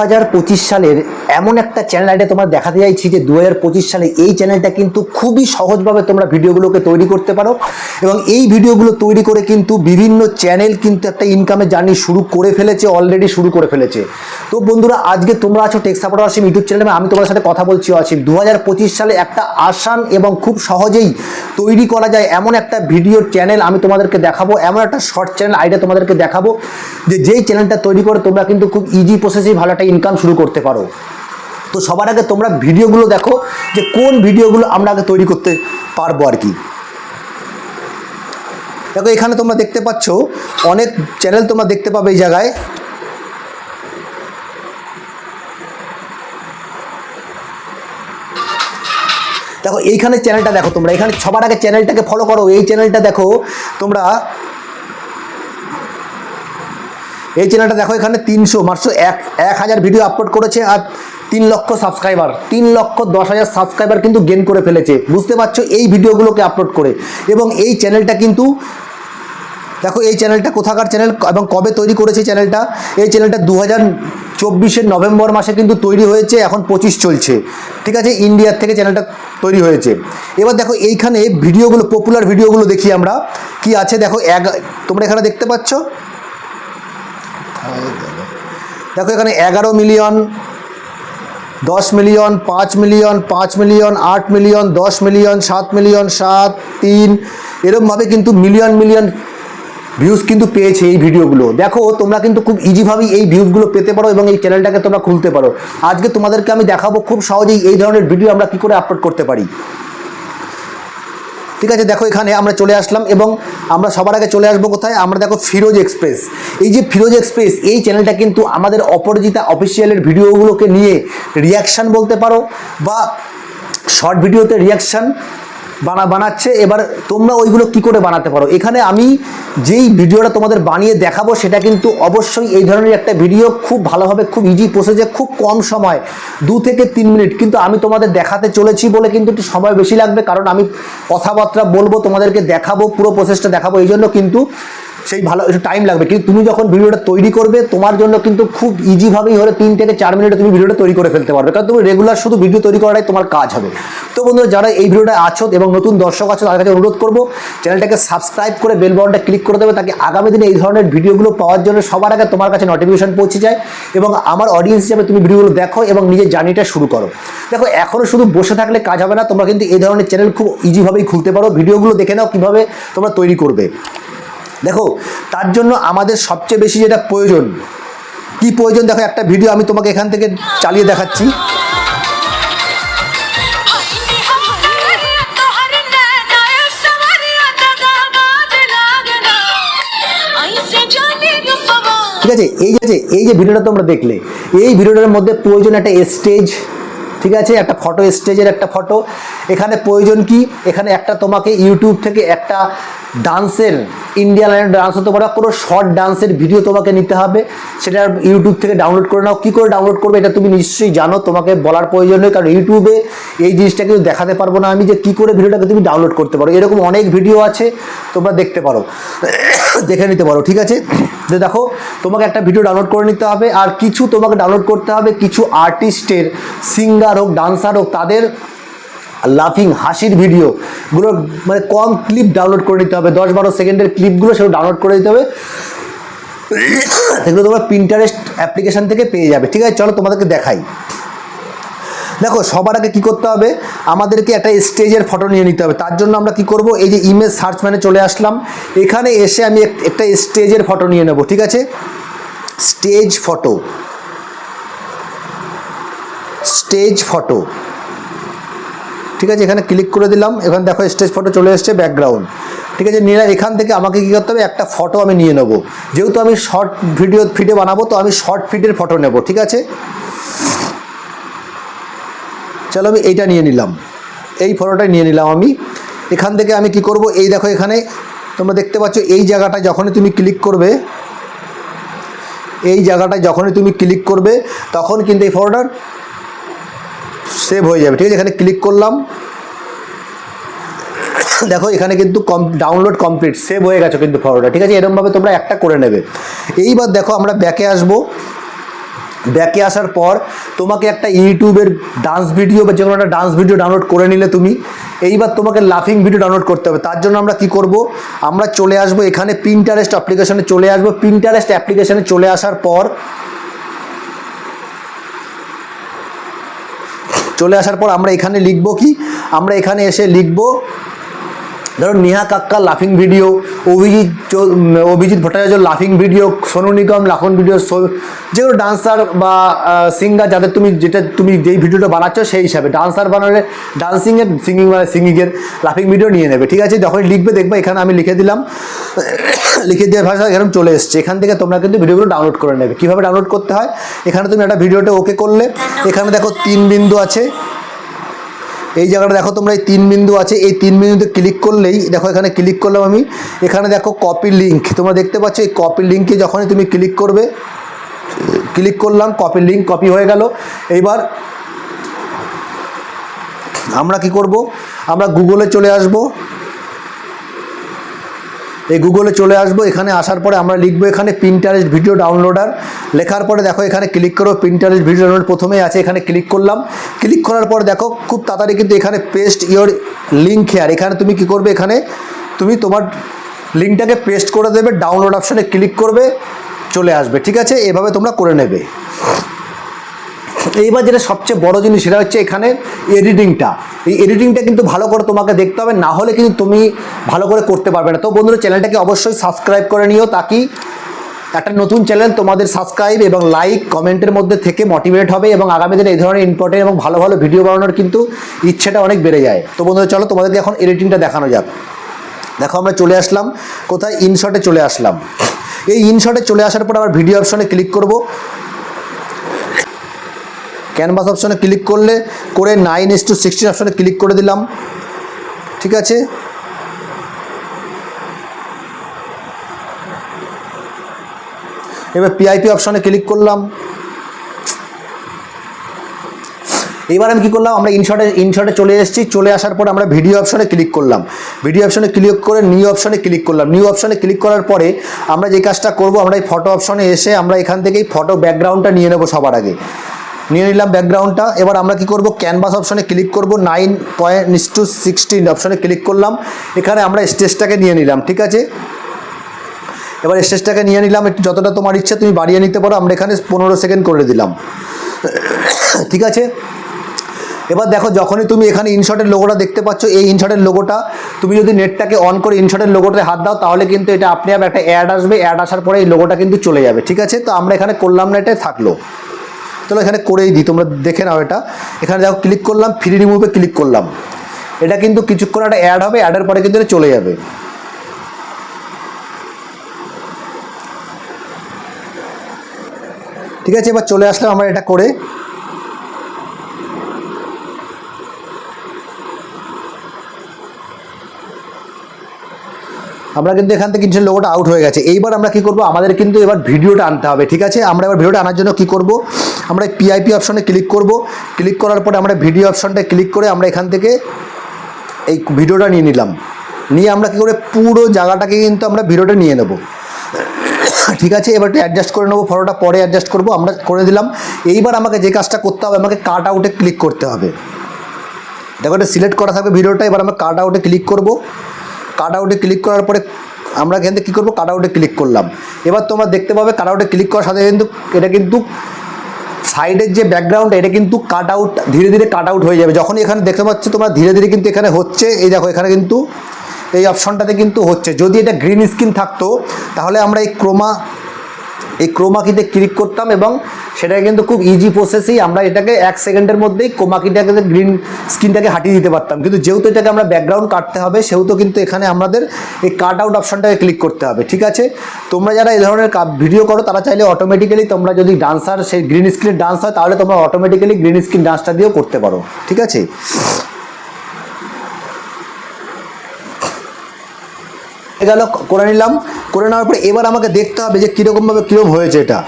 হাজার পঁচিশ সালের এমন একটা চ্যানেল আইডিয়া তোমার দেখাতে চাইছি যে দু হাজার পঁচিশ সালে এই চ্যানেলটা কিন্তু খুবই সহজভাবে তোমরা ভিডিওগুলোকে তৈরি করতে পারো এবং এই ভিডিওগুলো তৈরি করে কিন্তু বিভিন্ন চ্যানেল কিন্তু একটা ইনকামের জার্নি শুরু করে ফেলেছে অলরেডি শুরু করে ফেলেছে। তো বন্ধুরা, আজকে তোমরা আছো টেক সাপোর্ট আসিম ইউটিউব চ্যানেলে আমি তোমাদের সাথে কথা বলছি আসিম দু হাজার পঁচিশ সালে একটা আসান এবং খুব সহজেই তৈরি করা যায় এমন একটা ভিডিওর চ্যানেল আমি তোমাদেরকে দেখাবো, এমন একটা শর্ট চ্যানেল আইডিয়া তোমাদেরকে দেখাবো যে যেই চ্যানেলটা তৈরি করে তোমরা কিন্তু খুব ইজি প্রসেসেই ভালো ইনকাম শুরু করতে পারো। তো সবার আগে তোমরা ভিডিওগুলো দেখো যে কোন ভিডিওগুলো আমরা আগে তৈরি করতে পারব আর কি। দেখো, এখানে তোমরা দেখতে পাচ্ছ, অনেক চ্যানেল তোমরা দেখতে পাবে এই জায়গায়। দেখো, এইখানে চ্যানেলটা দেখো তোমরা। এখানে সবার আগে চ্যানেলটাকে ফলো করো। এই চ্যানেলটা দেখো তোমরা এই চ্যানেলটা দেখো এখানে তিনশো, মাত্র এক এক হাজার ভিডিও আপলোড করেছে আর তিন লক্ষ সাবস্ক্রাইবার তিন লক্ষ দশ হাজার সাবস্ক্রাইবার কিন্তু গেন করে ফেলেছে। বুঝতে পারছ? এই ভিডিওগুলোকে আপলোড করে। এবং এই চ্যানেলটা কিন্তু, দেখো এই চ্যানেলটা কোথাকার চ্যানেল এবং কবে তৈরি করেছে চ্যানেলটা এই চ্যানেলটা দু হাজার চব্বিশের নভেম্বর মাসে কিন্তু তৈরি হয়েছে, এখন পঁচিশ চলছে। ঠিক আছে? ইন্ডিয়ার থেকে চ্যানেলটা তৈরি হয়েছে। এবার দেখো এইখানে ভিডিওগুলো পপুলার ভিডিওগুলো দেখি আমরা। কি আছে? দেখো এক তোমরা এখানে দেখতে পাচ্ছ? দেখো এখানে এগারো মিলিয়ন দশ মিলিয়ন পাঁচ মিলিয়ন পাঁচ মিলিয়ন আট মিলিয়ন দশ মিলিয়ন সাত মিলিয়ন সাত, তিন এরকমভাবে কিন্তু মিলিয়ন মিলিয়ন ভিউজ কিন্তু পেয়েছে এই ভিডিওগুলো। দেখো, তোমরা কিন্তু খুব ইজিভাবেই এই ভিউজগুলো পেতে পারো এবং এই চ্যানেলটাকে তোমরা খুলতে পারো। আজকে তোমাদেরকে আমি দেখাবো খুব সহজেই এই ধরনের ভিডিও আমরা কী করে আপলোড করতে পারি। ঠিক আছে, দেখো এখানে আমরা চলে আসলাম এবং আমরা সবার আগে চলে আসব কোথায়? আমরা দেখো ফিরোজ এক্সপ্রেস। এই যে ফিরোজ এক্সপ্রেস, এই চ্যানেলটা কিন্তু আমাদের অপরাজিতা অফিসিয়ালের ভিডিওগুলোকে নিয়ে রিয়াকশান বলতে পারো বা শর্ট ভিডিওতে রিয়াকশান বানা বানাচ্ছে, এবার তোমরা ওইগুলো কি করে বানাতে পারো? এখানে আমি যেই ভিডিওটা তোমাদের বানিয়ে দেখাবো, সেটা কিন্তু অবশ্যই এই ধরনের একটা ভিডিও, খুব ভালোভাবে, খুব ইজি প্রসেসে খুব কম সময়, দু থেকে তিন মিনিট। কিন্তু আমি তোমাদের দেখাতে চলেছি বলে কিন্তু একটু সময় বেশি লাগবে, কারণ আমি কথাবার্তা বলব, তোমাদেরকে দেখাবো, পুরো প্রসেসটা দেখাবো এই জন্য কিন্তু সেই ভালো একটু টাইম লাগবে। কিন্তু তুমি যখন ভিডিওটা তৈরি করবে, তোমার জন্য কিন্তু খুব ইজিভাবেই হলে তিন থেকে চার মিনিটে তুমি ভিডিওটা তৈরি করে ফেলতে পারবে। কারণ তুমি রেগুলার শুধু ভিডিও তৈরি করাটাই তোমার কাজ হবে। তো বন্ধুরা, যারা এই ভিডিওটা আছো এবং নতুন দর্শক আছো, তাদের কাছে অনুরোধ করব চ্যানেলটাকে সাবস্ক্রাইব করে বেল বাটনটা ক্লিক করে দেবে। তাকে আগামী দিনে এই ধরনের ভিডিওগুলো পাওয়ার জন্য সবার আগে তোমার কাছে নোটিফিকেশন পৌঁছে যায় এবং আমার অডিয়েন্স হিসাবে তুমি ভিডিওগুলো দেখো এবং নিজের জার্নিটা শুরু করো। দেখো এখনও শুধু বসে থাকলে কাজ হবে না, তোমরা কিন্তু এই ধরনের চ্যানেল খুব ইজিভাবেই খুলতে পারো। ভিডিওগুলো দেখে নাও কীভাবে তোমরা তৈরি করবে। দেখো, তার জন্য আমাদের সবচেয়ে বেশি যেটা প্রয়োজন, কি প্রয়োজন? দেখো, একটা ভিডিও আমি তোমাকে এখান থেকে চালিয়ে দেখাচ্ছি। ঠিক আছে? এই যে এই যে ভিডিওটা তোমরা দেখলে, এই ভিডিওটার মধ্যে প্রয়োজন একটা স্টেজ ঠিক আছে? একটা ফটো স্টেজের একটা ফটো এখানে প্রয়োজন কি? এখানে একটা তোমাকে ইউটিউব থেকে একটা ডান্সের ইন্ডিয়ান লাইনের ডান্স হতে পারে, কোনো শর্ট ডান্সের ভিডিও তোমাকে নিতে হবে। সেটা ইউটিউব থেকে ডাউনলোড করে নাও। কী করে ডাউনলোড করবে এটা তুমি নিশ্চয়ই জানো, তোমাকে বলার প্রয়োজন নেই। কারণ ইউটিউবে এই জিনিসটা কিন্তু দেখাতে পারব না আমি যে কী করে ভিডিওটাকে তুমি ডাউনলোড করতে পারো। এরকম অনেক ভিডিও আছে, তোমরা দেখতে পারো। দেখে নিতে পারো, ঠিক আছে? যে দেখো, তোমাকে একটা ভিডিও ডাউনলোড করে নিতে হবে। আর কিছু তোমাকে ডাউনলোড করতে হবে, কিছু আর্টিস্টের সিঙ্গার হোক ডান্সার হোক, তাদের লাফিং হাসির ভিডিওগুলো মানে কম ক্লিপ ডাউনলোড করে নিতে হবে। দশ বারো সেকেন্ডের ক্লিপগুলো সেগুলো ডাউনলোড করে দিতে হবে। সেগুলো তোমরা প্রিন্টারেস্ট অ্যাপ্লিকেশান থেকে পেয়ে যাবে। ঠিক আছে, চলো তোমাদেরকে দেখাই। দেখো, সবার আগে কী করতে হবে? আমাদেরকে একটা স্টেজের ফটো নিয়ে নিতে হবে। তার জন্য আমরা কি করব? এই যে ইমেজ সার্চ ম্যানে চলে আসলাম। এখানে এসে আমি একটা স্টেজের ফটো নিয়ে নেব, ঠিক আছে? স্টেজ ফটো স্টেজ ফটো ঠিক আছে, এখানে ক্লিক করে দিলাম। এখানে দেখো স্টেজ ফটো চলে এসছে ব্যাকগ্রাউন্ড ঠিক আছে, নিয়ে এখান থেকে আমাকে কী করতে হবে? একটা ফটো আমি নিয়ে নেব। যেহেতু আমি শর্ট ভিডিও ফিডে বানাবো, তো আমি শর্ট ফিডের ফটো নেব, ঠিক আছে? চলো আমি এইটা নিয়ে নিলাম। এই ফটোটাই নিয়ে নিলাম আমি। এখান থেকে আমি কি করব? এই দেখো এখানে, তোমরা দেখতে পাচ্ছ, এই জায়গাটা যখনই তুমি ক্লিক করবে, এই জায়গাটায় যখনই তুমি ক্লিক করবে, তখন কিন্তু এই ফটোটার সেভ হয়ে যাবে। ঠিক আছে, এখানে ক্লিক করলাম। দেখো, এখানে কিন্তু কম ডাউনলোড কমপ্লিট সেভ হয়ে গেছে কিন্তু ফটোটা ঠিক আছে এরকমভাবে তোমরা একটা করে নেবে। এইবার দেখো, আমরা ব্যাকে আসব। ব্যাকে আসার পর তোমাকে একটা ইউটিউবের ডান্স ভিডিও বা যে কোনো একটা ডান্স ভিডিও ডাউনলোড করে নিলে তুমি। এইবার তোমাকে লাফিং ভিডিও ডাউনলোড করতে হবে। তার জন্য আমরা কি করব? আমরা চলে আসব এখানে প্রিন্টারেস্ট অ্যাপ্লিকেশনে চলে আসব। প্রিন্টারেস্ট অ্যাপ্লিকেশনে চলে আসার পর চলে আসার পর আমরা এখানে লিখব কি? আমরা এখানে এসে লিখব ধরো নেহা কাক্কা লাফিং ভিডিও অভিজিৎ অভিজিৎ ভট্টাচার্য লাফিং ভিডিও সোনু নিগম লাফিং ভিডিও যেগুলো ডান্সার বা সিঙ্গার যাদের তুমি যেটা, তুমি যেই ভিডিওটা বানাচ্ছ সেই হিসাবে ডান্সার বানালে ডান্সিংয়ের সিঙ্গিং মানে সিঙ্গিংয়ের লাফিং ভিডিও নিয়ে নেবে। ঠিক আছে? যখন লিখবে, দেখবে এখানে আমি লিখে দিলাম, লিখে দেওয়ার ভাষা এরকম চলে এসছে। এখান থেকে তোমরা কিন্তু ভিডিওগুলো ডাউনলোড করে নেবে। কীভাবে ডাউনলোড করতে হয়? এখানে তুমি একটা ভিডিওটা ওকে করলে। এখানে দেখো তিন বিন্দু আছে। এই জায়গাটা দেখো তোমরা, এই তিন বিন্দু আছে, এই তিন বিন্দুতে ক্লিক করলেই, দেখো এখানে ক্লিক করলাম আমি, এখানে দেখো কপি লিঙ্ক তোমরা দেখতে পাচ্ছ এই কপি লিঙ্কে যখনই তুমি ক্লিক করবে ক্লিক করলাম কপি লিঙ্ক কপি হয়ে গেল, এইবার আমরা কি করব, আমরা গুগলে চলে আসব এই গুগলে চলে আসব, এখানে আসার পরে আমরা লিখব এখানে প্রিন্টারেস্ট ভিডিও ডাউনলোডার লেখার পরে দেখো এখানে ক্লিক করো প্রিন্টারেস্ট ভিডিও ডাউনলোড প্রথমেই আছে, এখানে ক্লিক করলাম। ক্লিক করার পর দেখো, খুব তাড়াতাড়ি কিন্তু এখানে পেস্ট ইওর লিঙ্ক হেয়ার এখানে তুমি কি করবে এখানে, তুমি তোমার লিঙ্কটাকে পেস্ট করে দেবে ডাউনলোড অপশানে ক্লিক করবে, চলে আসবে। ঠিক আছে? এভাবে তোমরা করে নেবে। এইবার যেটা সবচেয়ে বড় জিনিস সেটা হচ্ছে এখানে এডিটিংটা এই এডিটিংটা কিন্তু ভালো করে তোমাকে দেখতে হবে, না হলে কিন্তু তুমি ভালো করে করতে পারবে না। তো বন্ধুরা, চ্যানেলটাকে অবশ্যই সাবস্ক্রাইব করে নিও, তাকি একটা নতুন চ্যানেল তোমাদের সাবস্ক্রাইব এবং লাইক কমেন্টের মধ্যে থেকে মোটিভেট হবে এবং আগামী দিনে এই ধরনের ইম্পর্টেন্ট এবং ভালো ভালো ভিডিও বানানোর কিন্তু ইচ্ছেটা অনেক বেড়ে যায়। তো বন্ধুরা, চলো তোমাদেরকে এখন এডিটিংটা দেখানো যাক। দেখো, আমরা চলে আসলাম, কোথায়? ইনশটে চলে আসলাম। এই ইনশটে চলে আসার পর আবার ভিডিও অপশনে ক্লিক করব। ক্যানভাস অপশনে ক্লিক করলে করে নাইন এস টু সিক্সটিন অপশনে ক্লিক করে দিলাম। ঠিক আছে? এবার পিআইপি অপশনে ক্লিক করলাম। এবার আমি কী করলাম? আমরা ইনশটে ইনশটে চলে এসেছি। চলে আসার পর আমরা ভিডিও অপশনে ক্লিক করলাম। ভিডিও অপশনে ক্লিক করে নিউ অপশনে ক্লিক করলাম। নিউ অপশনে ক্লিক করার পরে আমরা যে কাজটা করব, আমরা এই ফটো অপশনে এসে আমরা এখান থেকেই ফটো ব্যাকগ্রাউন্ডটা নিয়ে নেব সবার আগে। নিয়ে নিলাম ব্যাকগ্রাউন্ডটা এবার আমরা কি করব? ক্যানভাস অপশনে ক্লিক করব। নাইন পয়েন্ট টু সিক্সটিন অপশনে ক্লিক করলাম। এখানে আমরা স্টেজটাকে নিয়ে নিলাম, ঠিক আছে? এবার স্টেজটাকে নিয়ে নিলাম। একটু যতটা তোমার ইচ্ছা তুমি বাড়িয়ে নিতে পারো। আমরা এখানে পনেরো সেকেন্ড করে দিলাম। ঠিক আছে? এবার দেখো, যখনই তুমি এখানে ইনশটের লোগোটা দেখতে পাচ্ছ, এই ইনশটের লোগোটা তুমি যদি নেটটাকে অন করে ইনশটের লোগোটায় হাত দাও, তাহলে কিন্তু এটা আপনি আপ একটা অ্যাড আসবে। অ্যাড আসার পরে এই লোগোটা কিন্তু চলে যাবে, ঠিক আছে? তো আমরা এখানে করলাম না, এটাই থাকল। চলো এখানে করেই দিই, তোমরা দেখে নাও এটা। এখানে দেখো ক্লিক করলাম ফ্রি রিমুভে ক্লিক করলাম। এটা কিন্তু কিছুক্ষণ একটা অ্যাড হবে অ্যাডের পরে কিন্তু এটা চলে যাবে। ঠিক আছে, এবার চলে আসলাম আমরা এটা করে। আমরা কিন্তু এখান থেকে কিছু লোগোটা আউট হয়ে গেছে। এইবার আমরা কি করব? আমাদের কিন্তু এবার ভিডিওটা আনতে হবে, ঠিক আছে? আমরা এবার ভিডিওটা আনার জন্য কি করব? আমরা পিআইপি অপশনে ক্লিক করব। ক্লিক করার পরে আমরা ভিডিও অপশনটা ক্লিক করে আমরা এখান থেকে এই ভিডিওটা নিয়ে নিলাম। নিয়ে আমরা কী করে? পুরো জায়গাটাকে কিন্তু আমরা ভিডিওটা নিয়ে নেব। ঠিক আছে? এবার একটু অ্যাডজাস্ট করে নেব ফটোটা পরে অ্যাডজাস্ট করব। আমরা করে দিলাম। এইবার আমাকে যে কাজটা করতে হবে, আমাকে কাট আউটে ক্লিক করতে হবে। দেখো এটা সিলেক্ট করা থাকবে ভিডিওটা, এবার আমরা কাট আউটে ক্লিক করব। কাট আউটে ক্লিক করার পরে আমরা কিন্তু কী করব? কাট আউটে ক্লিক করলাম। এবার তোমরা দেখতে পাবে কাট আউটে ক্লিক করার সাথে কিন্তু এটা কিন্তু সাইডের যে ব্যাকগ্রাউন্ড এটা কিন্তু কাট আউট ধীরে ধীরে কাট আউট হয়ে যাবে। যখন এখানে দেখতে পাচ্ছ তোমরা ধীরে ধীরে কিন্তু এখানে হচ্ছে। এই দেখো, এখানে কিন্তু এই অপশনটাতে কিন্তু হচ্ছে। যদি এটা গ্রিন স্ক্রিন থাকতো, তাহলে আমরা এই ক্রোমা এই ক্রোমাকিতে ক্লিক করতাম এবং সেটা কিন্তু খুব ইজি প্রসেসেই আমরা এটাকে এক সেকেন্ডের মধ্যেই ক্রোমা কিটাকে গ্রিন স্ক্রিনটাকে হাঁটিয়ে দিতে পারতাম। কিন্তু যেহেতু এটাকে আমরা ব্যাকগ্রাউন্ড কাটতে হবে, সেহেতু কিন্তু এখানে আমাদের এই কাট আউট অপশানটাকে ক্লিক করতে হবে, ঠিক আছে? তোমরা যারা এই ধরনের ভিডিও করো, তারা চাইলে অটোমেটিক্যালি তোমরা যদি ডান্সার সেই গ্রিন স্ক্রিন ডান্স হয়, তাহলে তোমরা অটোমেটিক্যালি গ্রিন স্ক্রিন ডান্সটা দিয়েও করতে পারো, ঠিক আছে? গেল, করে নিলাম। করে নেওয়ার পরে এবার আমাকে দেখতে হবে যে কীরকমভাবে কীরকম হয়েছে এটা।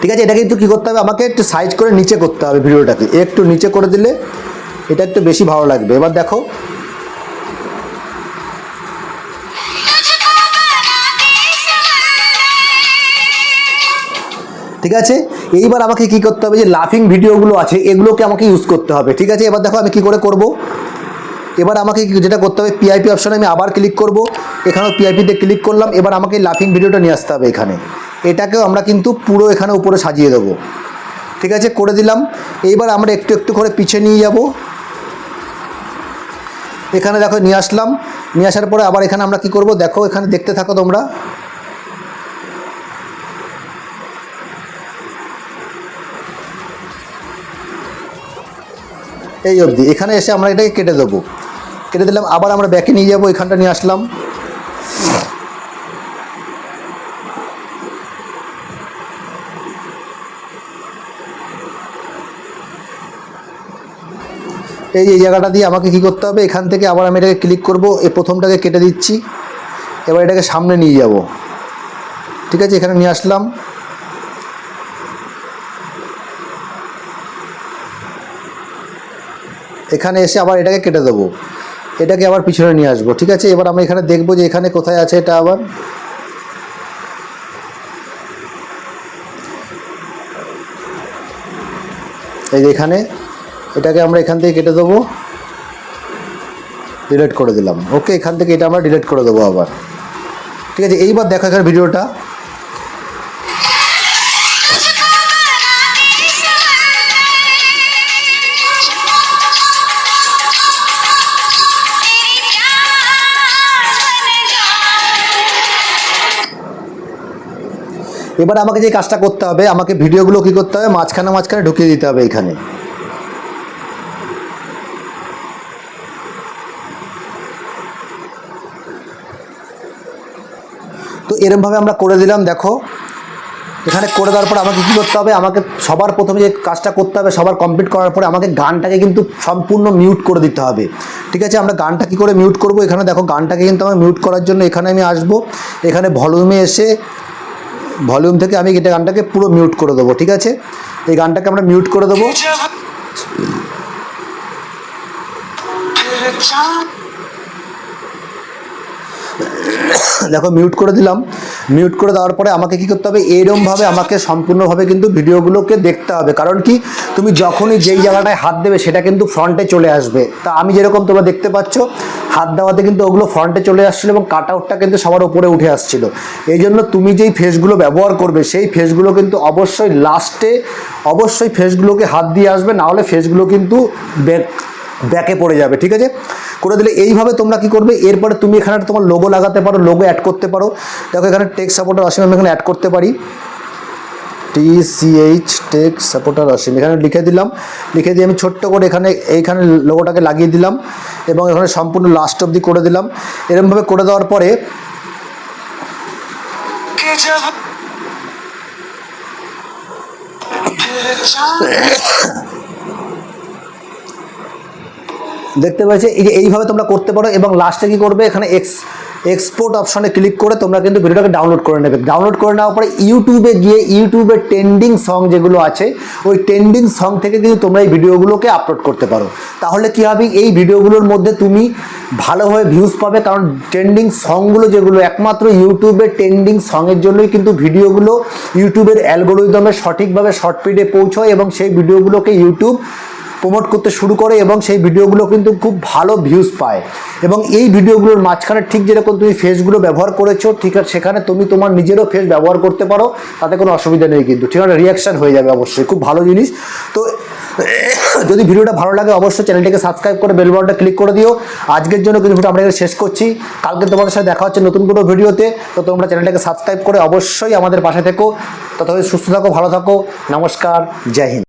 ঠিক আছে, এটা কিন্তু কী করতে হবে? আমাকে একটু সাইজ করে নিচে করতে হবে ভিডিওটাকে। একটু নিচে করে দিলে এটা একটু বেশি ভালো লাগবে। এবার দেখো। ঠিক আছে? এইবার আমাকে কি করতে হবে? যে লাফিং ভিডিওগুলো আছে, এগুলোকে আমাকে ইউজ করতে হবে। ঠিক আছে? এবার দেখো আমি কি করে করব? এবার আমাকে যেটা করতে হবে পিআইপি অপশানে আমি আবার ক্লিক করব। এখানেও পিআইপিতে ক্লিক করলাম, এবার আমাকে লাফিং ভিডিওটা নিয়ে আসতে হবে এখানে। এটাকেও আমরা কিন্তু পুরো এখানে উপরে সাজিয়ে দেবো। ঠিক আছে, করে দিলাম। এইবার আমরা একটু একটু করে পিছিয়ে নিয়ে যাব। এখানে দেখো, নিয়ে আসলাম। নিয়ে আসার পরে আবার এখানে আমরা কি করব, দেখো এখানে দেখতে থাকো তোমরা। এই অবধি, এখানে এসে আমরা এটাকে কেটে দেবো। কেটে দিলাম, আবার আমরা ব্যাকে নিয়ে যাব, এখানটা নিয়ে আসলাম। এই এই জায়গাটা দিয়ে আমাকে কি করতে হবে, এখান থেকে আবার আমি এটাকে ক্লিক করব, এই প্রথমটাকে কেটে দিচ্ছি, এবার এটাকে সামনে নিয়ে যাব। ঠিক আছে, এখানে নিয়ে আসলাম। এখানে এসে আবার এটাকে কেটে দেবো। এটাকে আবার পিছনে নিয়ে আসব, ঠিক আছে? এবার আমরা এখানে দেখব যে এখানে কোথায় আছে এটা আবার। এই যে এখানে, এটাকে আমরা এখান থেকে কেটে দেবো। ডিলিট করে দিলাম। ওকে, এখান থেকে এটা আমরা ডিলিট করে দেবো আবার। ঠিক আছে, এইবার দেখা ভিডিওটা। এবার আমাকে যে কাজটা করতে হবে, আমাকে ভিডিওগুলো কী করতে হবে, মাঝখানে মাঝখানে ঢুকিয়ে দিতে হবে এখানে। তো এরমভাবে আমরা করে দিলাম, দেখো। এখানে করে দেওয়ার পর আমাকে কী করতে হবে, আমাকে সবার প্রথমে যে কাজটা করতে হবে, সবার কমপ্লিট করার পরে আমাকে গানটাকে কিন্তু সম্পূর্ণ মিউট করে দিতে হবে। ঠিক আছে, আমরা গানটা কী করে মিউট করব? এখানে দেখো, গানটাকে কিন্তু আমার মিউট করার জন্য এখানে আমি আসব। এখানে ভলিউমে এসে ভলিউম থেকে আমি এটা গানটাকে পুরো মিউট করে দেবো, ঠিক আছে? এই গানটাকে আমরা মিউট করে দেবো। দেখো মিউট করে দিলাম। মিউট করে দেওয়ার পরে আমাকে কি করতে হবে? এরমভাবে আমাকে সম্পূর্ণভাবে কিন্তু ভিডিওগুলোকে দেখতে হবে। কারণ কি? তুমি যখনই যেই জায়গাটায় হাত দেবে, সেটা কিন্তু ফ্রন্টে চলে আসবে। তা আমি যেরকম তোমরা দেখতে পাচ্ছ, হাত দেওয়াতে কিন্তু ওগুলো ফ্রন্টে চলে আসছিল এবং কাট আউটটা কিন্তু সবার উপরে উঠে আসছিল। এই জন্য তুমি যেই ফেসগুলো ব্যবহার করবে, সেই ফেসগুলো কিন্তু অবশ্যই লাস্টে অবশ্যই ফেসগুলোকে হাত দিয়ে আসবে নাহলে ফেসগুলো কিন্তু ব্যাক পড়ে যাবে, ঠিক আছে? করে দিলে এইভাবে তোমরা কি করবে? এরপরে তুমি এখানে তোমার লোগো লাগাতে পারো লোগো অ্যাড করতে পারো। দেখো, এখানে টেক সাপোর্টার অসীম আমি এখানে অ্যাড করতে পারি। T C H tech supporter Asim এখানে লিখে দিলাম। লিখে দিয়ে আমি ছোট্ট করে এখানে, এইখানে লোগোটাকে লাগিয়ে দিলাম এবং এখানে সম্পূর্ণ লাস্ট অবধি করে দিলাম। এরকমভাবে করে দেওয়ার পরে कि দেখতে পাচ্ছি, এই যে এইভাবে তোমরা করতে পারো এবং লাস্টে কি করবে, এখানে এক্স এক্সপোর্ট অপশনে ক্লিক করে তোমরা কিন্তু ভিডিওটাকে ডাউনলোড করে নেবে। ডাউনলোড করে নেওয়ার পরে ইউটিউবে গিয়ে ইউটিউবের ট্রেন্ডিং সং যেগুলো আছে, ওই ট্রেন্ডিং সং থেকে কিন্তু তোমরা এই ভিডিওগুলোকে আপলোড করতে পারো। তাহলে কি হবে, এই ভিডিওগুলোর মধ্যে তুমি ভালোভাবে ভিউজ পাবে, কারণ ট্রেন্ডিং সংগুলো যেগুলো একমাত্র ইউটিউবে ট্রেন্ডিং সঙের জন্যই কিন্তু ভিডিওগুলো ইউটিউবের অ্যালগোরিদমে সঠিকভাবে শর্ট পিডে পৌঁছয় এবং সেই ভিডিওগুলোকে ইউটিউব প্রমোট করতে শুরু করে এবং সেই ভিডিওগুলো কিন্তু খুব ভালো ভিউজ পায়। এবং এই ভিডিওগুলোর মাঝখানে ঠিক যেরকম তুমি ফেসগুলো ব্যবহার করেছ, ঠিক আছে, সেখানে তুমি তোমার নিজেরও ফেস ব্যবহার করতে পারো, তাতে কোনো অসুবিধা নেই কিন্তু, ঠিক আছে রিয়াকশান হয়ে যাবে অবশ্যই, খুব ভালো জিনিস। তো যদি ভিডিওটা ভালো লাগে অবশ্যই চ্যানেলটিকে সাবস্ক্রাইব করে বেল বাটনটা ক্লিক করে দিও। আজকের জন্য কিন্তু ভিডিও আমরা শেষ করছি। কালকে তোমাদের সাথে দেখা হচ্ছে নতুন কোনো ভিডিওতে। তো তোমরা চ্যানেলটাকে সাবস্ক্রাইব করে অবশ্যই আমাদের পাশে থেকো। ততক্ষণ সুস্থ থাকো, ভালো থাকো। নমস্কার, জয় হিন্দ।